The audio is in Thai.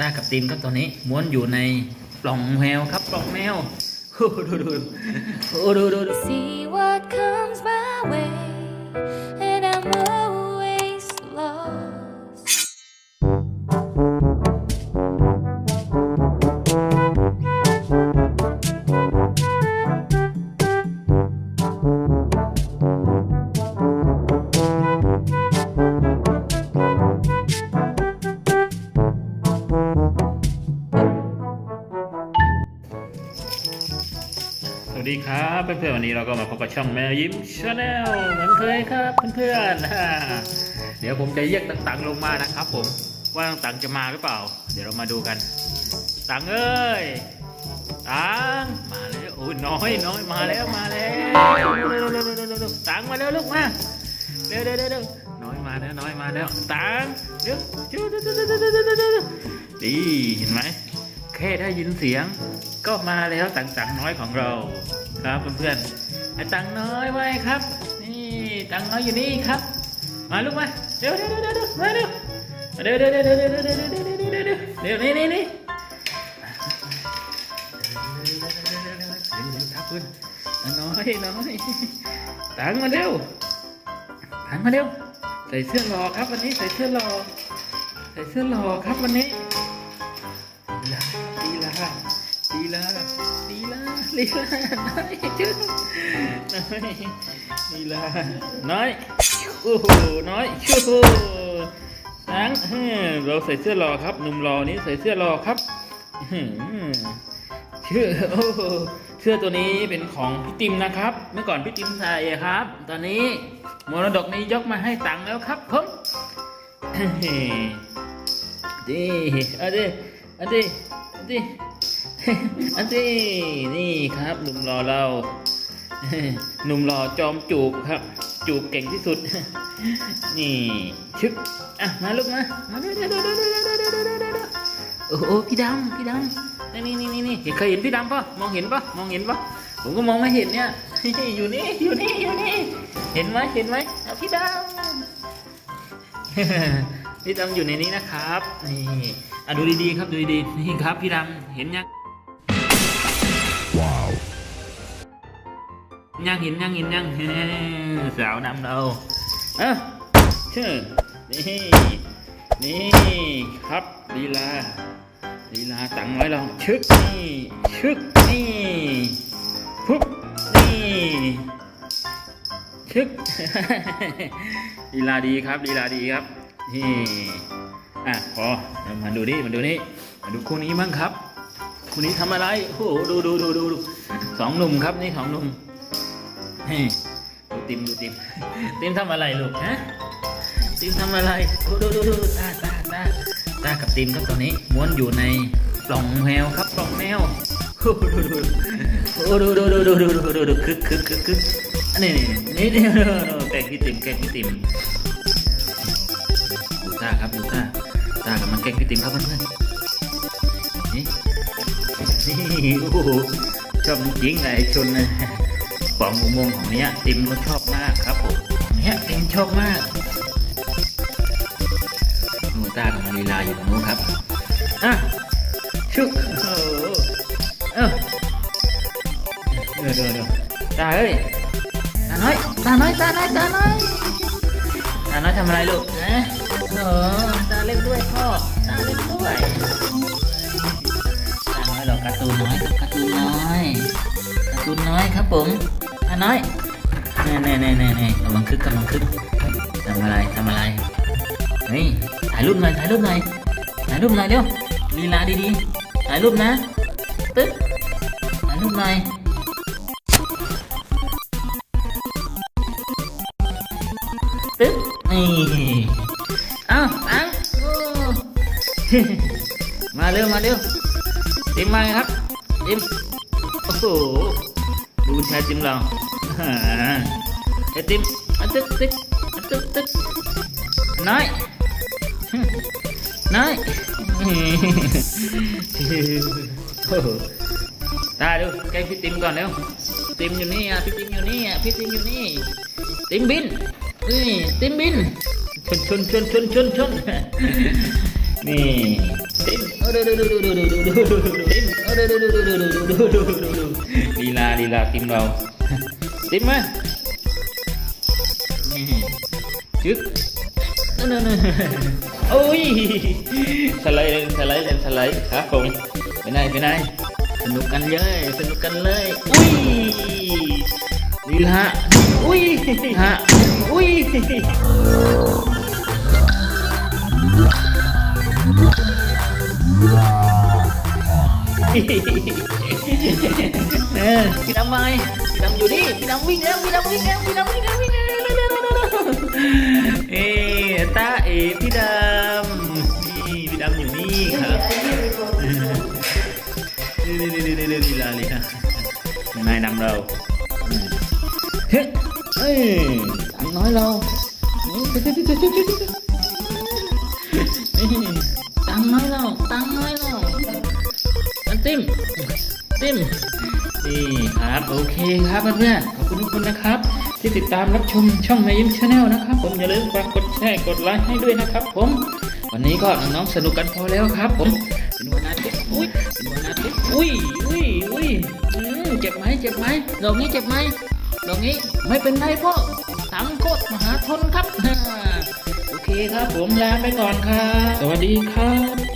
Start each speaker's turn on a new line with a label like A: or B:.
A: ตากับตีนครับตอนนี้ม้วนอยู่ในปล่องแมวครับปล่องแมวโอ้ดูดูโอ้ดูดูดู
B: See what comes my way,
A: เพื่อนๆวันนี้เราก็มาพบกับช่องแมวยิ้มชาแนลเหมือนเคยครับเพื่อนๆเดี๋ยวผมจะเรียกตังๆลงมานะครับ ผมว่าตังๆจะมาหรือเปล่า เดี๋ยวเรามาดูกัน ตังเอ้ยตังมาแล้วโอ้ยน้อยน้อยมาแล้วมาแล้วตังมาแล้วลูกมาเร็วเร็วเร็วน้อยมาแล้วน้อยมาแล้วตังเดี๋ยวเดี๋ยวเดี๋ยวเดี๋ยวเดี๋ยวเดี๋ยวเดี๋ยวดีเห็นไหม ค่ได้ยินเสียง ก็มาแล้วตังตังน้อยของเราครับเพื่อนๆไอ้ตังน้อยไว้ครับ นี่ตังน้อยอยู่นี่ครับ มาลูกมาเร็วเร็วเร็วเร็วมาเร็วเร็วเร็วเร็วเร็วเร็วเร็วเร็วเร็วเร็วเร็วเร็วนี่นี่นี่ครับเพื่อนน้อยน้อยตังมาเร็วตังมาเร็วใส่เสื้อรอครับวันนี้ใส่เสื้อรอใส่เสื้อรอครับวันนี้ ลีลาลีลาลีลาลีลาน้อยจืดน้อยลีลาน้อยโอ้โหน้อยชูสังเฮ้อเราใส่เสื้อรอครับหนุ่มรอนี้ใส่เสื้อรอครับอื้อหือชื่อโอ้โหเสื้อตัวนี้เป็นของพี่ติมนะครับ เมื่อก่อนพี่ติมใส่ครับ ตอนนี้มรดกนี้ยกมาให้ตังแล้วครับผมเฮ้ดีเอาดิเอาดิเอา ดิอันนี้นี่ครับ หนุ่มรอเราหนุ่มรอจอมจูบครับ จูบเก่งที่สุด นี่ชึบอะมาลูกมามาเด้อเด้อเด้อเด้อเด้อเด้อเด้อโอ้โหพี่ดำพี่ดำนี่นี่นี่นี่เห็นเคยเห็นพี่ดำปะมองเห็นปะมองเห็นปะผมก็มองไม่เห็นเนี่ยอยู่นี่อยู่นี่อยู่นี่ เห็นไหมเห็นไหมพี่ดำ พี่ดำอยู่ในนี้นะครับ นี่อะดูดีๆครับดูดีๆนี่ครับพี่ดำเห็นยังยังเห็นยังเห็นยังสาวนำเราเอะชื่อนี่นี่ครับลีลาลีลาตังไว้เราชึกนี่ชึกนี่ปุ๊บนี่ชึกลีลาดีครับลีลาดีครับ นี่อะพอมาดูนี่มาดูนี่มาดูคู่นี้บ้างครับคู่นี้ทำอะไรโอ้โหดูดูดูดูดูสองหนุ่มครับนี่สองหนุ่มเฮ้ดูติมดูติมติมทำอะไรลูกฮะติมทำอะไรดูดูดูดูตาตาตาตากับติมครับตอนนี้ม้วนอยู่ในปล่องแมวครับปล่องแมวโอ้โหดูดูโอ้ดูดูดูดูดูดูดูดูคึกคึกคึกคึกอันนี้นี่นี่นี่แกงพี่ติมแกงพี่ติม ครับดูตาตากำลังแกล้งพี่ติ๋มครับเพื่อนๆนี่นี่โอ้โหชอบจริงไอ้ชนนะปองอุโมงของเนี้ยติ๋มก็ชอบมากครับผมเนี้ยติ๋มชอบมากดูตากำลังลีลาอยู่ตรงนู้นครับอะชุกเออเออเดี๋ยวเดี๋ยวเดี๋ยวตาเอ้ยตาน้อยตาน้อยตาน้อยตาน้อย ตาน้อยทำอะไรลูกนะเออตาเล่นด้วยพ่อตาเล่นด้วยตาน้อยหรอการ์ตูนน้อยการ์ตูนน้อยการ์ตูนน้อยครับผมตาน้อยแน่แน่แน่แน่แน่กำลังคึกกำลังคึกทำอะไรทำอะไรเฮ้ยถ่ายรูปหน่อยถ่ายรูปหน่อยถ่ายรูปหน่อยเร็วลีลาดีๆถ่ายรูปนะตึ๊บถ่ายรูปหน่อย นี่เอ้าตังมาเร็วมาเร็วติมมาครับติมโอ้โหดูชายติมเราไอติมมาตึ๊กตึ๊กมาตึ๊กตึ๊กน้อยน้อยโอ้โหตาดูแกล้พี่ติมก่อนเร็วติมอยู่นี่อะพี่ติมอยู่นี่อะพี่ติมอยู่นี่ติมบิน นี่ติมบินชนชนชนชนชนชนนี่ติมเอาดูดูดูดูดูดูดูดูดูติมเอาดูดูดูดูดูดูดูดูดูดูลีลาลีลาติมเราติมมาจึ๊กนั่นนั่นโอ้ยสไลด์สไลด์สไลด์ครับผมไปไหนไปไหนสนุกกันเลยสนุกกันเลยอุ้ยลีลา อุ้ยฮะอุ้ยเออพี่ดำมาไงพี่ดำอยู่นี่พี่ดำวิ่งแล้วพี่ดำวิ่งแล้วพี่ดำวิ่งแล้ววิ่งแล้วเอ๊ตาเอ๋พี่ดำนี่พี่ดำอยู่นี่ครับ ดำน้เราตังน้อยเราตังน้อยเราอันติ้มติ้มนี่ครับโอเคครับเพื่อนๆขอบคุณทุกคนนะครับ ที่ติดตามรับชมช่องในยิ้มชาแนลนะครับ ผมอย่าลืมฝากกดแชร์กดไลค์ให้ด้วยนะครับ ผม วันนี้ก็น้องๆสนุกกันพอแล้วครับ ผมเป็นวันอาทิตย์อุ้ยเป็นวันอาทิตย์อุ้ยอุ้ยอุ้ยอืมเจ็บไหมเจ็บไหมดอกนี้เจ็บไหมดอกนี้ไม่เป็นไรพ่อ สังโคตรมหาทนครับ โอเคครับผมลาไปก่อนครับ สวัสดีครับ